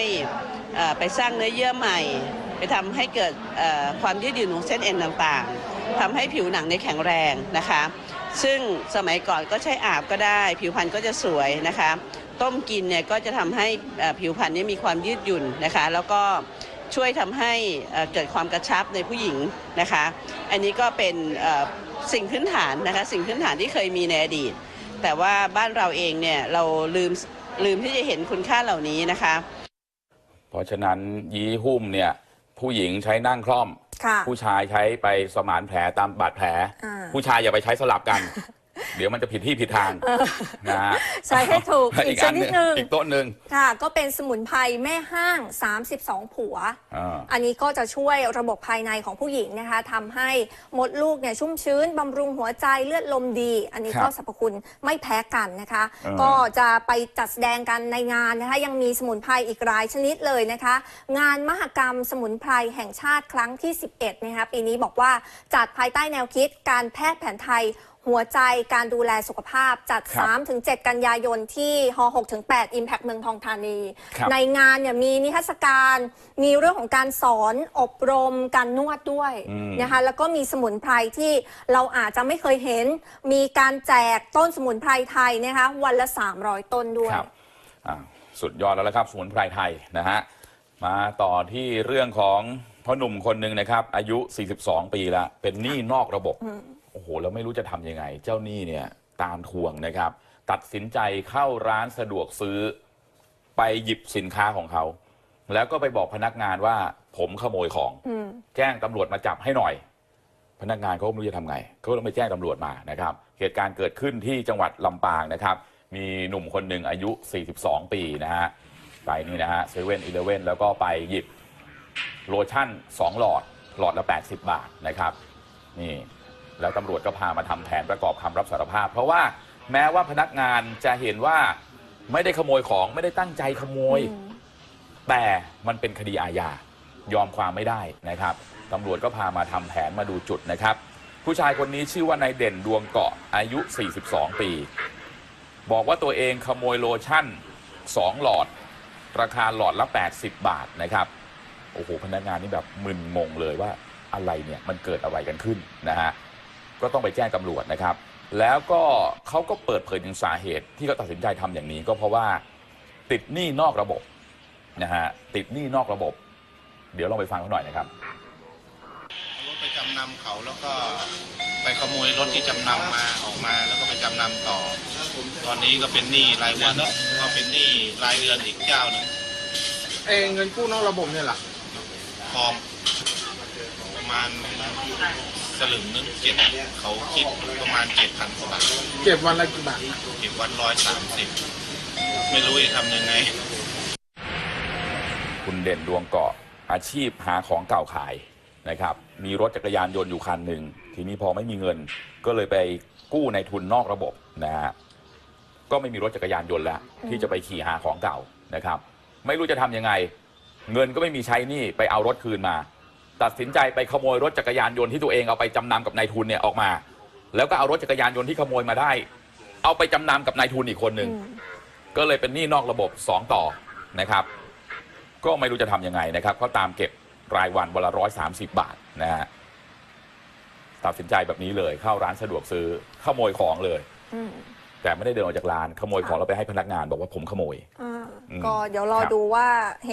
ให้ไปสร้างเนื้อเยื่อใหม่ ไปทำให้เกิดความยืดหยุ่นของเส้นเอ็นต่างๆทำให้ผิวหนังในแข็งแรงนะคะ ซึ่งสมัยก่อนก็ใช้อาบก็ได้ ผิวพรรณก็จะสวยนะคะ ต้มกินเนี่ยก็จะทำให้ผิวพรรณนี่มีความยืดหยุ่นนะคะ แล้วก็ช่วยทำให้เกิดความกระชับในผู้หญิงนะคะ อันนี้ก็เป็นสิ่งพื้นฐานนะคะ สิ่งพื้นฐานที่เคยมีในอดีต แต่ว่าบ้านเราเองเนี่ยเราลืมลืมที่จะเห็นคุณค่าเหล่านี้นะคะ เพราะฉะนั้นยี้หุ้มเนี่ยผู้หญิงใช้นั่งคล่อม ค่ะ ผู้ชายใช้ไปสมานแผลตามบาดแผลอ่าผู้ชายอย่าไปใช้สลับกัน เดี๋ยวมันจะผิดที่ผิดทางนะฮะใช้ให้ถูกอีอีกกชอันนิหดนึ่งหนึ่งอีกต้นหนึ่งค่ะ ก็เป็นสมุนไพรแม่ห้าง 32 ผัวอ่าอันนี้ก็จะช่วยระบบภายในของผู้หญิงนะคะทำให้มดลูกเนี่ยชุ่มชื้นบำรุงหัวใจเลือดลมดี อันนี้ครับก็สรรพคุณไม่แพ้กันนะคะเออก็จะไปจัดแสดงกันในงานนะคะยังมีสมุนไพรอีกหลายชนิดเลยนะคะ งานมหกรรมสมุนไพรแห่งชาติครั้งที่ 11นะคะปีนี้บอกว่าจัดภายใต้แนวคิดการแพทย์แผนไทย หัวใจการดูแลสุขภาพจัดครับ3-7 กันยายนที่ฮ6-8 Impact เมืองทองธานีครับในงานเนี่ยมีนิทรรศการ มีเรื่องของการสอนอบรมการนวดด้วยอืมนะคะแล้วก็มีสมุนไพรที่เราอาจจะไม่เคยเห็น มีการแจกต้นสมุนไพรไทยนะคะวันละ 300 ต้นด้วยครับอ่าสุดยอดแล้วละครับ สมุนไพรไทยนะฮะมาต่อที่เรื่องของพ่อหนุ่มคนหนึ่งนะครับ อายุ 42 ปีละเป็นหนี้นอกระบบ โอ้โหแล้วไม่รู้จะทำยังไง เจ้าหนี้เนี่ยตามทวงนะครับ ตัดสินใจเข้าร้านสะดวกซื้อ ไปหยิบสินค้าของเขา แล้วก็ไปบอกพนักงานว่าผมขโมยของ อืมแจ้งตำรวจมาจับให้หน่อย พนักงานเขาก็ไม่รู้จะทำไงเขาก็ต้องไปแจ้งตำรวจมานะครับ เหตุการณ์เกิดขึ้นที่จังหวัดลำปางนะครับ มีหนุ่มคนหนึ่งอายุ 42 ปีนะฮะไปนี่นะฮะเซเว่นอีเลเว่นแล้วก็ไปหยิบโลชั่น 2 หลอดหลอดละ 80 บาทนะครับ นี่ แล้วตำรวจก็พามาทำแผนประกอบคำรับสารภาพ เพราะว่าแม้ว่าพนักงานจะเห็นว่าไม่ได้ขโมยของไม่ได้ตั้งใจขโมย แต่มันเป็นคดีอาญายอมความไม่ได้นะครับตำรวจก็พามาทำแผนมาดูจุดนะครับ ผู้ชายคนนี้ชื่อว่านายเด่นดวงเกาะอายุ 42 ปี บอกว่าตัวเองขโมยโลชั่น 2 หลอด ราคาหลอดละ 80 บาทนะครับโอ้โหพนักงานนี่แบบมึนงงเลยว่าอะไรเนี่ยมันเกิดอะไรกันขึ้นนะฮะ ก็ต้องไปแจ้งตำรวจนะครับ แล้วก็เขาก็เปิดเผยถึงสาเหตุที่เขาตัดสินใจทำอย่างนี้ ก็เพราะว่าติดหนี้นอกระบบนะฮะติดหนี้นอกระบบ เดี๋ยวลองไปฟังเขาหน่อยนะครับ รถไปจำนำเขาแล้วก็ไปขโมยรถที่จำนำมาออกมาแล้วก็ไปจำนำต่อ ตอนนี้ก็เป็นหนี้รายวันก็เป็นหนี้รายเดือนอีกเจ้าหนึ่งเองเงินกู้นอกระบบเนี่ยเหรอทองประมาณ สลึงนึงเจ็ดเขาคิดประมาณเจ็ดพันกว่าบาทเก็บวันละกี่บาทเก็บวันร้อยสามสิบไม่รู้จะทำยังไง คุณเด่นดวงเกาะอาชีพหาของเก่าขายนะครับ มีรถจักรยานยนต์อยู่คันหนึ่ง ทีนี้พอไม่มีเงินก็เลยไปกู้ในทุนนอกระบบนะฮะก็ไม่มีรถจักรยานยนต์แล้ว ที่จะไปขี่หาของเก่านะครับ ไม่รู้จะทำยังไง เงินก็ไม่มีใช้หนี่ไปเอารถคืนมา ตัดสินใจไปขโมยรถจักรยานยนต์ที่ตัวเองเอาไปจำนำกับนายทุนเนี่ยออกมา แล้วก็เอารถจักรยานยนต์ที่ขโมยมาได้ เอาไปจำนำกับนายทุนอีกคนหนึ่งก็เลยเป็นหนี้นอกระบบ2ต่อนะครับ ก็ไม่รู้จะทำยังไงนะครับเขาตามเก็บรายวันวันละร้อยสามสิบบาทนะฮะตัดสินใจแบบนี้เลยเข้าร้านสะดวกซื้อขโมยของเลย อืมแต่ไม่ได้เดินออกจากร้านขโมยของแล้วไปให้พนักงานบอกว่าผมขโมย อ่าอืมก็เดี๋ยวรอครับ ดูว่าเหตุ